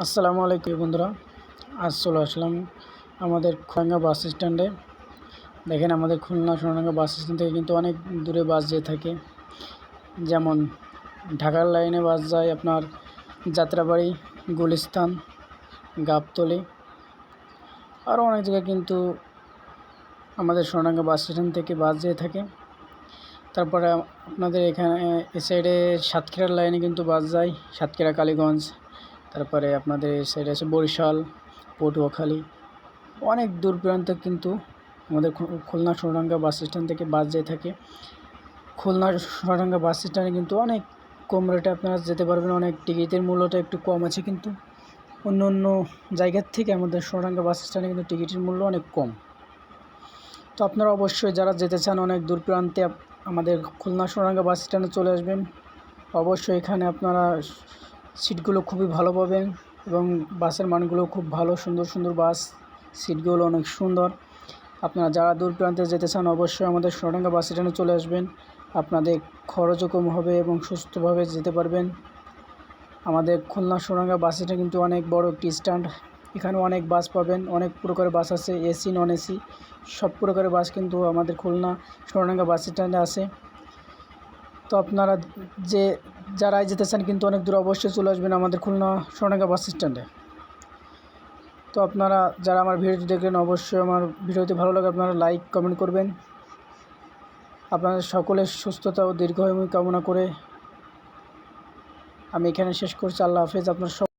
আসসালামু আলাইকুম বন্ধুরা, আজ চলে আসলাম আমাদের খোয়াঙ্গা বাস স্ট্যান্ডে। দেখেন আমাদের খুলনা সোনাডাঙ্গা বাস স্ট্যান্ড থেকে কিন্তু অনেক দূরে বাস যেয়ে থাকে। যেমন ঢাকার লাইনে বাস যায় আপনার যাত্রাবাড়ি, গুলিস্তান, গাবতলি। আরও অনেক জায়গায় কিন্তু আমাদের সোনাডাঙ্গা বাস স্ট্যান্ড থেকে বাস যেয়ে থাকে। তারপরে আপনাদের এখানে, এ সাইডে সাতক্ষীরার লাইনে কিন্তু বাস যায়, সাতক্ষীরা, কালীগঞ্জ। তারপরে আপনাদের এই আছে বরিশাল, পটুয়াখালী। অনেক দূর প্রান্ত কিন্তু আমাদের খুলনা সোনাডাঙ্গা বাস স্ট্যান্ড থেকে বাস যেয়ে থাকে। খুলনা সোনাডাঙ্গা বাস স্ট্যান্ডে কিন্তু অনেক কম রেটে আপনারা যেতে পারবেন, অনেক টিকিটের মূল্যটা একটু কম আছে কিন্তু। অন্য অন্য জায়গার থেকে আমাদের সোনাডাঙ্গা বাস স্ট্যান্ডে কিন্তু টিকিটের মূল্য অনেক কম। তো আপনারা অবশ্যই যারা যেতে চান অনেক দূর প্রান্তে আমাদের খুলনা সোনাডাঙ্গা বাস স্ট্যান্ডে চলে আসবেন। অবশ্যই এখানে আপনারা সিটগুলো খুবই ভালো পাবেন এবং বাসের মানগুলো খুব ভালো, সুন্দর সুন্দর বাস। সিটগুলো অনেক সুন্দর। আপনারা যারা দূর প্রান্তে যেতে চান, অবশ্যই আমাদের সোনাডাঙ্গা বাস স্ট্যান্ডে চলে আসবেন। আপনাদের খরচও কম হবে এবং সুস্থভাবে যেতে পারবেন। আমাদের খুলনা সোনাডাঙ্গা বাস স্ট্যান্ড কিন্তু অনেক বড় একটি স্ট্যান্ড। এখানে অনেক বাস পাবেন, অনেক প্রকারের বাস আছে, এসি, নন এসি। সব প্রকারের বাস কিন্তু আমাদের খুলনা সোনাডাঙ্গা বাস স্ট্যান্ডে আছে। তো আপনারা যে যারাই যেতে চান কিন্তু অনেক দূর অবশ্যই চলে আসবেন আমাদের খুলনা সোনাগা বাস স্ট্যান্ডে। তো আপনারা যারা আমার ভিডিওটি দেখলেন অবশ্যই আমার ভিডিওটি ভালো লাগে, আপনারা লাইক, কমেন্ট করবেন। আপনাদের সকলের সুস্থতা ও দীর্ঘায়ু কামনা করে আমি এখানে শেষ করছি। আল্লাহ হাফেজ, আপনার